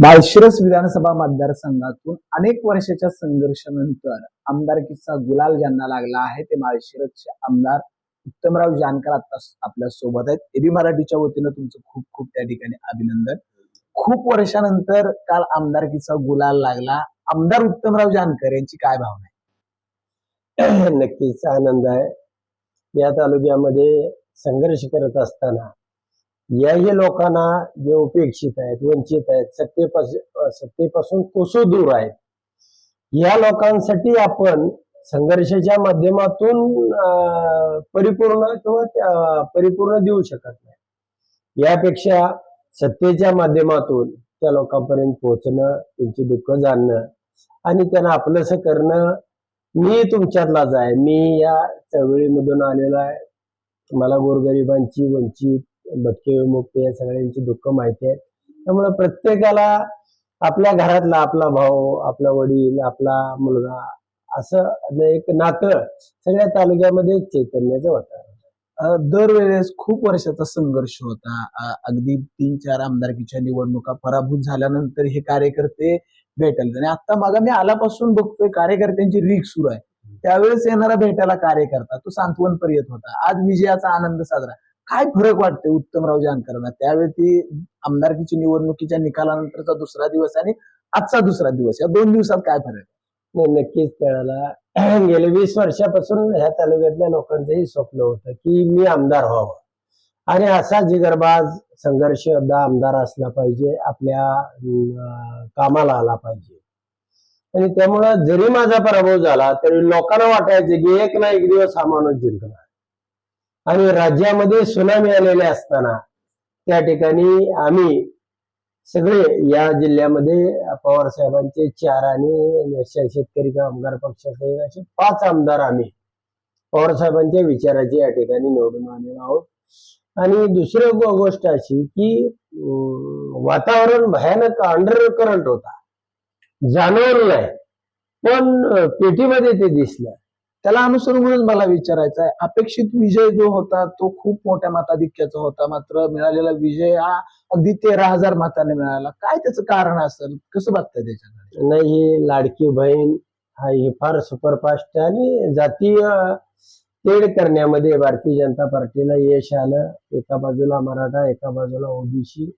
माळशिरस विधानसभा मतदारसंघातून अनेक वर्षाच्या संघर्षानंतर आमदारकीचा गुलाल ज्यांना लागला आहे ते माळशिरसचे आमदार उत्तमराव जानकर आता आपल्यासोबत आहेत. एबी मराठीच्या वतीनं तुमचं खूप खूप त्या ठिकाणी अभिनंदन. खूप वर्षानंतर काल आमदारकीचा गुलाल लागला. आमदार उत्तमराव जानकर यांची काय भावना आहे? नक्कीच आनंद आहे. या तालुक्यामध्ये संघर्ष करत असताना याही लोकांना जे उपेक्षित आहेत वंचित आहेत सत्तेपासून सत्तेपासून कोसो दूर आहेत. या लोकांसाठी आपण संघर्षाच्या माध्यमातून अं, परिपूर्ण किंवा परिपूर्ण देऊ शकत नाही. यापेक्षा सत्तेच्या माध्यमातून त्या लोकांपर्यंत पोहोचणं त्यांची दुःख जाणणं आणि त्यांना आपलंसं करणं मी तुमच्यातलाच आहे. मी या चळवळीमधून आलेलो आहे. मला गोरगरिबांची वंचित भटके विमुक्त या सगळ्यांची दुःख माहिती आहेत. त्यामुळे प्रत्येकाला आपल्या घरातला आपला भाऊ आपला वडील आपला मुलगा असं एक नातं सगळ्या तालुक्यामध्ये एक चैतन्याचं वातावरण दरवेळेस खूप वर्षाचा संघर्ष होता. अगदी तीन चार आमदारकीच्या निवडणुका पराभूत झाल्यानंतर हे कार्यकर्ते भेटायला आणि आता मागा मी आल्यापासून बघतोय कार्यकर्त्यांची रीक सुरू आहे. त्यावेळेस येणारा भेटायला कार्यकर्ता तो सांत्वन पर्यत होता. आज विजयाचा आनंद साजरा. काय फरक वाटते उत्तमराव जानकरांना? त्यावेळी ती आमदारकीची निवडणुकीच्या निकालानंतरचा दुसरा दिवस आणि आजचा दुसरा दिवस या दोन दिवसात काय फरक? नाही नक्कीच त्याला गेले वीस वर्षापासून ह्या तालुक्यातल्या लोकांचंही स्वप्न होतं की मी आमदार व्हावं. आणि असा जिगरबाज संघर्ष आमदार असला पाहिजे आपल्या कामाला आला पाहिजे. आणि त्यामुळं जरी माझा पराभव झाला तरी लोकांना वाटायचं की एक ना एक दिवस हा माणूस जिंकणार. आणि राज्यामध्ये सुनामी आलेले असताना त्या ठिकाणी आम्ही सगळे या जिल्ह्यामध्ये पवार साहेबांचे चार आणि शेतकरी कामगार पक्षाचे असे पाच आमदार आम्ही पवार साहेबांच्या विचाराची या ठिकाणी निवडून आलेलो आहोत. आणि दुसरी गोष्ट अशी की अं, वातावरण भयानक अंडर करंट होता. जाणवलं नाही. पण पेटीमध्ये ते दिसलं. त्याला अनुसरूनच मला विचारायचं आहे अपेक्षित विजय जो होता तो खूप मोठ्या मताधिक्याचा होता. मात्र मिळालेला विजय हा अगदी तेरा हजार मताने मिळाला. काय त्याचं कारण असेल? कसं बघताय त्याच्याकडे? नाही ही लाडकी बहीण हा ही फार सुपरफास्ट आणि जातीय तेढ करण्यामध्ये भारतीय जनता पार्टीला यश आलं. एका बाजूला मराठा एका बाजूला ओबीसी.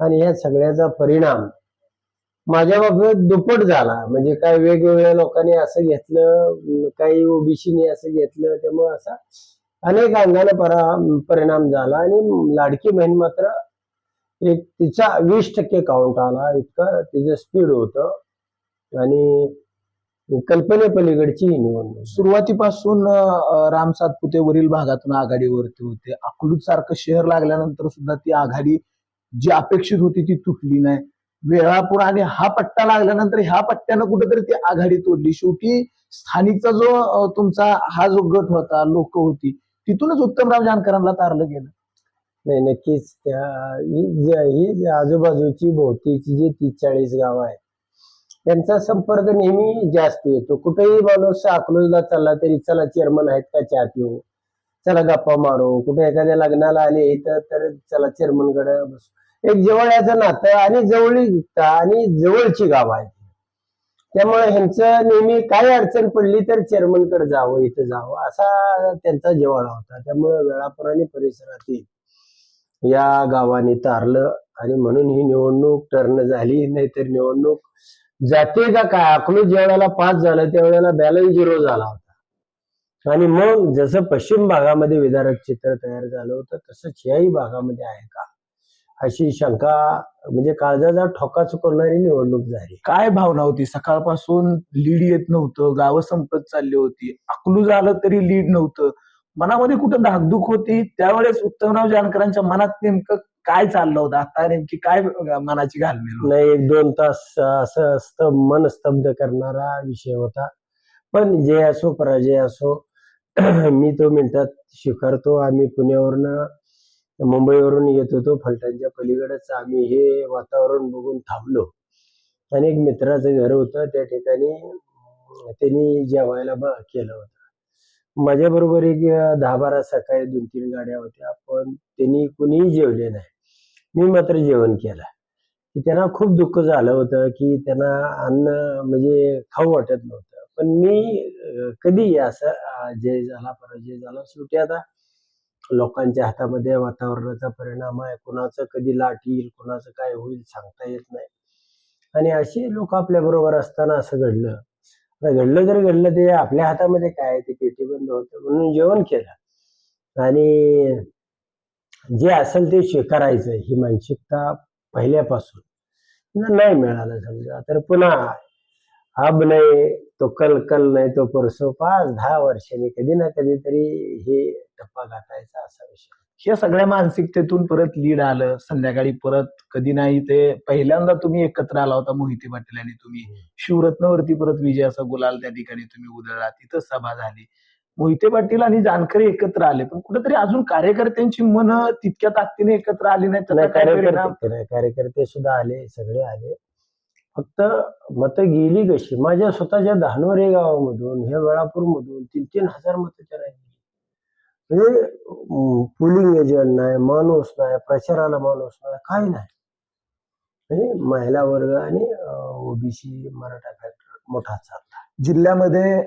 आणि या सगळ्याचा परिणाम माझ्या बाबतीत दुप्पट झाला. म्हणजे काय वेगवेगळ्या लोकांनी असं घेतलं काही ओबीसीने असं घेतलं त्यामुळे असा अनेक अंगाने परा परिणाम झाला. आणि लाडकी बहीण मात्र एक तिचा वीस टक्के काउंट आला. इतकं तिचं स्पीड होत. आणि कल्पनेपलीकडची ही निवडणूक सुरुवातीपासून राम सातपुते वरील भागातून आघाडीवरती होते. अकलूज सारखं शहर लागल्यानंतर सुद्धा ती आघाडी जी अपेक्षित होती ती तुटली नाही. वेळापूर आणि हा पट्टा लागल्यानंतर ह्या पट्ट्यानं कुठेतरी ती आघाडी तोडली. शेवटी स्थानिकचा जो तुमचा हा जो गट होता लोक होती तिथूनच उत्तमराव जानकरांना तारलं गेलं. नाही नक्कीच. त्या ही आजूबाजूची भोवतीची जी तीस चाळीस गाव आहेत त्यांचा संपर्क नेहमी जास्त येतो. कुठेही माणूस अकलूजला चालला तरी चला चेअरमन आहेत का चहा पिऊ चला गप्पा मारू. कुठे एखाद्या लग्नाला आले तर चला चेअरमनकडे बसू. एक जवळचं नातं आणि जवळीकता आणि जवळची गाव आहेत त्यामुळे ह्यांचं नेहमी काय अडचण पडली तर चेअरमनकडे जावं इथं जावं असा त्यांचा जिवाळा होता. त्यामुळे वेळापुराने परिसरातील या गावाने तारलं आणि म्हणून ही निवडणूक टर्न झाली नाहीतर निवडणूक जाते का काय? अकलूज ज्यावेळेला पास झालं त्यावेळेला बॅलन्स झिरो झाला होता. आणि मग जसं पश्चिम भागामध्ये विदारक चित्र तयार झालं होतं तसंच याही भागामध्ये आहे का? अशी शंका म्हणजे काळजाचा ठोका चुकवणारी निवडणूक झाली. काय भावना होती? सकाळपासून लीड येत नव्हतं गावं संपत चालली होती अकलू झालं तरी लीड नव्हतं. मनामध्ये कुठं धाकधूक होती? त्यावेळेस उत्तमराव जानकरांच्या मनात नेमकं काय चाललं होतं? आता नेमकी काय मनाची घालमेल नाही एक दोन तास असं स्तंभ मन स्तब्ध करणारा विषय होता. पण जे असो पराजय असो मी तो मिनिटात स्वीकारतो. आम्ही पुण्यावरनं मुंबईवरून येत होतो. फलटणच्या पलीकडेच आम्ही हे वातावरण बघून थांबलो. आणि एक मित्राचं घर होतं. त्या ठिकाणी त्यांनी जेवायला ब केलं होतं. माझ्याबरोबर एक दहा बारा सकाळी दोन तीन गाड्या होत्या. पण त्यांनी कुणीही जेवले नाही. मी मात्र जेवण केलं. की त्यांना खूप दुःख झालं होतं की त्यांना अन्न म्हणजे खाऊ वाटत नव्हतं. पण मी कधी असं जय झाला पराजय झाला शेवटी आता लोकांच्या हातामध्ये वातावरणाचा परिणाम आहे. कुणाचं कधी लाट येईल कुणाचं काय होईल सांगता येत नाही. आणि अशी लोक आपल्या बरोबर असताना असं घडलं. आता घडलं जर घडलं ते आपल्या हातामध्ये काय आहे, ते पेटी बंद होतं म्हणून जेवण केलं. आणि जे असेल ते स्वीकारायचं. ही मानसिकता पहिल्यापासून. नाही मिळालं समजा. तर पुन्हा अब नाही तो कल कल नाही तो परसो पाच दहा वर्षांनी कधी ना कधीतरी हे टप्पा गाठायचा असा विषय. या सगळ्या मानसिकतेतून परत लीड आलं संध्याकाळी परत कधी नाही ते पहिल्यांदा तुम्ही एकत्र आला होता मोहिते पाटील आणि तुम्ही. शिवरत्नवरती परत विजयाचा गुलाल त्या ठिकाणी तुम्ही उधळला तिथं सभा झाली. मोहिते पाटील आणि जानकरी एकत्र आले पण कुठेतरी अजून कार्यकर्त्यांची मन तितक्या ताकदीने एकत्र आली नाही कार्यकर्ते सुद्धा आले सगळे आले. फक्त मतं गेली कशी? माझ्या स्वतःच्या धानोरे गावामधून ह्या वेळापूर मधून तीन तीन हजार मतं त्याला गेली. म्हणजे पुलिंग एजंट नाही माणूस नाही प्रचाराला माणूस नाही काही नाही. म्हणजे महिला वर्ग आणि ओबीसी मराठा फॅक्टर मोठा चालला. जिल्ह्यामध्ये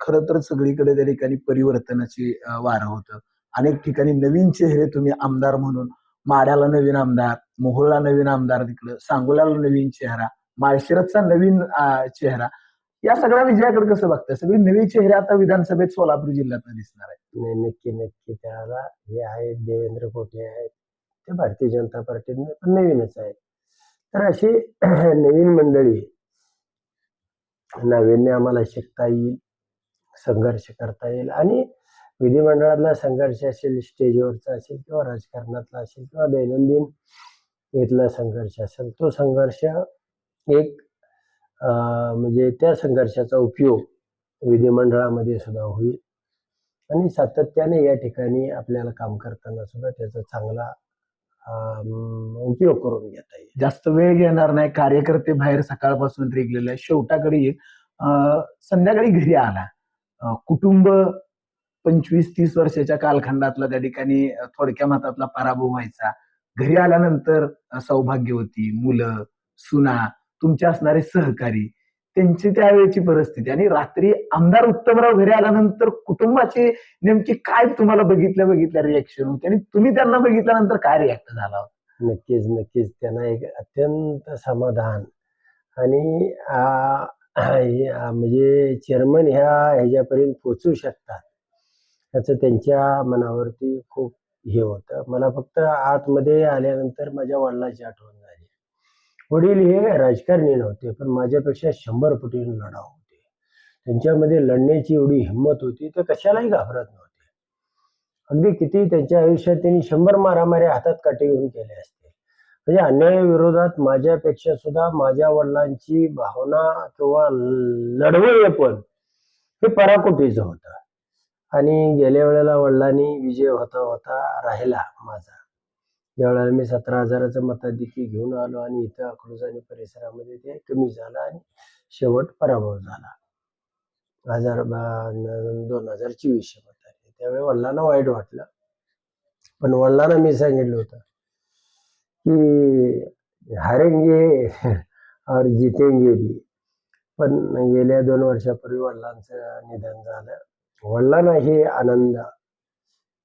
खर तर सगळीकडे त्या ठिकाणी परिवर्तनाची वारं होतं. अनेक ठिकाणी नवीन चेहरे तुम्ही आमदार म्हणून माड्याला नवीन आमदार मोहोळला नवीन आमदार तिकडं सांगोल्याला नवीन चेहरा माळशिरसचा नवीन चेहरा. या सगळ्या विजयाकडे कसं बघताय? सगळी नवी चेहरे आता विधानसभेत सोलापूर जिल्ह्यात दिसणार आहेत. नाही नक्की नक्की. त्याला हे आहेत देवेंद्र कोटे आहेत. ते भारतीय जनता पार्टीने पण नवीनच आहेत. तर अशी नवीन मंडळी नाविन्य आम्हाला शिकता येईल संघर्ष करता येईल आणि विधिमंडळातला संघर्ष असेल स्टेजवरचा असेल किंवा राजकारणातला असेल किंवा दैनंदिन इथला संघर्ष असेल तो संघर्ष एक म्हणजे त्या संघर्षाचा उपयोग विधिमंडळामध्ये सुद्धा होईल. आणि सातत्याने या ठिकाणी आपल्याला काम करताना सुद्धा त्याचा चांगला उपयोग करून घेता येईल. जास्त वेळ घेणार नाही. कार्यकर्ते बाहेर सकाळपासून रेगलेले आहे शेवटाकडे येईल. संध्याकाळी घरी आला. कुटुंब पंचवीस तीस वर्षाच्या कालखंडातला त्या ठिकाणी थोडक्या मतातला पराभव व्हायचा. घरी आल्यानंतर सौभाग्यवती मुलं सुना तुमचे असणारे सहकारी त्यांची त्यावेळेची परिस्थिती आणि रात्री आमदार उत्तमराव घरी आल्यानंतर कुटुंबाची नेमकी काय तुम्हाला बघितल्या बघितल्या रिॲक्शन होती आणि तुम्ही त्यांना बघितल्यानंतर काय रिॲक्ट झाला होता? नक्कीच नक्कीच. त्यांना एक अत्यंत समाधान आणि म्हणजे चेअरमन ह्या ह्याच्यापर्यंत पोचू शकतात याचं त्यांच्या मनावरती खूप हे होतं. मला फक्त आतमध्ये आल्यानंतर माझ्या वडिलाची आठवण वडील हे राजकारणी नव्हते पण माझ्यापेक्षा शंभर पटीने लढाव होते. त्यांच्यामध्ये लढण्याची एवढी हिंमत होती ते कशालाही घाबरत नव्हते. अगदी किती त्यांच्या आयुष्यात त्यांनी शंभर मारामारी हातात काटे घेऊन केले असते म्हणजे अन्यायाविरोधात माझ्यापेक्षा सुद्धा माझ्या वडिलांची भावना किंवा लढवय पण हे पराकोटीचं होतं. आणि गेल्या वेळेला वडिलांनी विजय होता होता राहिला माझा. ज्यावेळेला मी सतरा हजाराचं मताधिकी घेऊन आलो आणि इथं अकलूज आणि परिसरामध्ये ते कमी झालं आणि शेवट पराभव झाला. हजार बा- दोन हजार चोवीसशे आले. त्यावेळी वडिलांना वाईट वाटलं. पण वडिलांना मी सांगितलं होतं की हारेंगे और जितेंगे भी. पण गेल्या दोन वर्षापूर्वी वडिलांचं निधन झालं. वडिलांना हे आनंद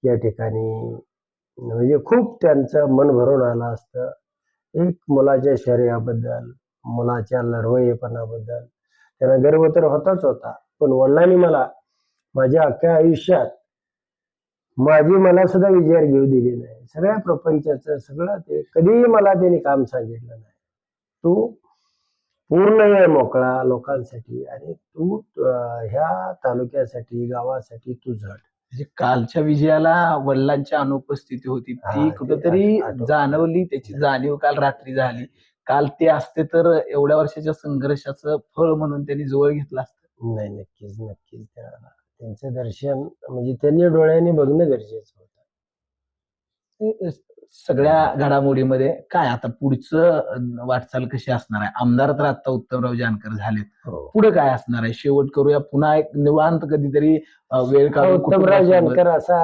या ठिकाणी म्हणजे खूप त्यांचं मन भरून आलं असतं. एक मुलाच्या शरीराबद्दल मुलाच्या लढवयेपणाबद्दल. त्यांना गर्व तर होताच होता. पण वडिलांनी मला माझ्या अख्ख्या आयुष्यात माझी मला सुद्धा विजयार घेऊ दिली नाही. सगळ्या प्रपंचाचं सगळं ते कधीही मला त्यांनी काम सांगितलं नाही. तू पूर्ण वेळ मोकळा लोकांसाठी आणि तू ह्या तालुक्यासाठी गावासाठी तू झट. म्हणजे कालच्या विजयाला वडिलांची अनुपस्थिती होती ती कुठेतरी. जाणवली त्याची जाणीव काल रात्री झाली. काल ते असते तर एवढ्या वर्षाच्या संघर्षाचं फळ म्हणून त्यांनी जवळ घेतलं असतं. नाही नक्कीच नक्कीच. त्यांचं दर्शन म्हणजे त्यांनी डोळ्यांनी बघणं गरजेचं होतं. सगळ्या घडामोडीमध्ये काय आता पुढचं वाटचाल कशी असणार आहे? आमदार तर आता उत्तमराव जानकर झालेत. हो. पुढे काय असणार आहे? शेवट करूया. पुन्हा एक निवांत कधीतरी वेळ काढून उत्तमराव. जानकर असा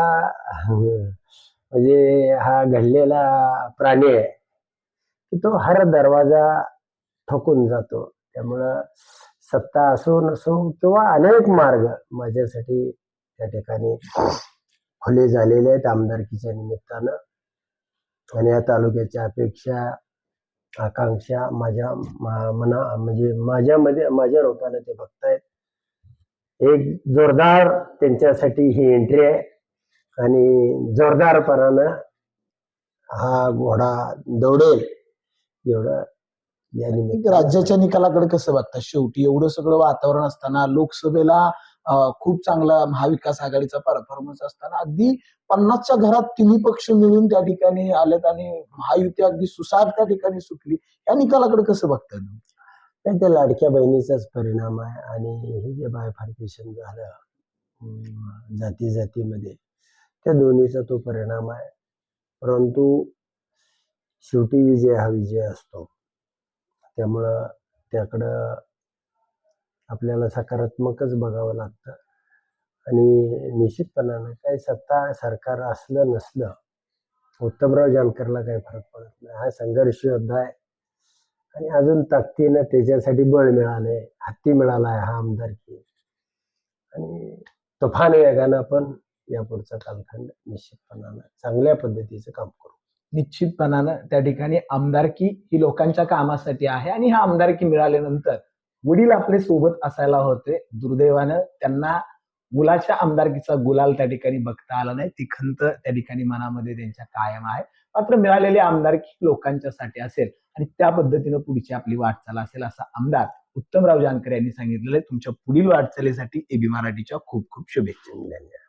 म्हणजे हा घडलेला प्राणी आहे की तो हर दरवाजा ठोकून जातो. त्यामुळं सत्ता असो नसो किंवा अनेक मार्ग माझ्यासाठी त्या ठिकाणी खुले झालेले आहेत आमदारकीच्या निमित्तानं. आणि या तालुक्याच्या अपेक्षा आकांक्षा माझ्या मना म्हणजे माझ्यामध्ये माझ्या रूपाने ते बघतायत. एक जोरदार त्यांच्यासाठी ही एंट्री आहे. आणि जोरदारपणानं हा घोडा दौडेल एवढं या निमित्त राज्याच्या निकालाकडे कसं बघता शेवटी एवढं सगळं वातावरण असताना लोकसभेला खूप चांगला महाविकास आघाडीचा परफॉर्मन्स असताना अगदी पन्नासच्या घरात तिन्ही पक्ष मिळून त्या ठिकाणी आलेत आणि महायुती अगदी सुसाट त्या ठिकाणी सुटली. या निकालाकडे कसं बघताय तुम्ही? नाही त्या लाडक्या बहिणीचाच परिणाम आहे आणि हे जे बायफार्केशन झालं जाती जातीमध्ये त्या दोन्हीचा तो परिणाम आहे. परंतु शेवटी विजय हा विजय असतो. त्यामुळं त्याकडं आपल्याला सकारात्मकच बघावं लागतं. आणि निश्चितपणानं काही सत्ता सरकार असलं नसलं उत्तमराव जानकरला काही फरक पडत नाही. हा संघर्ष योद्धा आहे आणि अजून ताकदीनं त्याच्यासाठी बळ मिळालंय हत्ती मिळाला आहे हा आमदारकी आणि तुफान वेगानं आपण यापुढचा कालखंड निश्चितपणानं चांगल्या पद्धतीचं काम करू. निश्चितपणानं त्या ठिकाणी आमदारकी ही लोकांच्या कामासाठी आहे आणि हा आमदारकी मिळाल्यानंतर वडील आपले सोबत असायला होते. दुर्दैवानं त्यांना मुलाच्या आमदारकीचा गुलाल त्या ठिकाणी बघता आला नाही. ती खंत त्या ठिकाणी मनामध्ये त्यांच्या कायम आहे. मात्र मिळालेली आमदारकी लोकांच्यासाठी असेल आणि त्या पद्धतीनं पुढची आपली वाटचाल असेल असा आमदार उत्तमराव जानकर यांनी सांगितलेलं आहे. तुमच्या पुढील वाटचालीसाठी एबी मराठीच्या खूप खूप शुभेच्छा. धन्यवाद.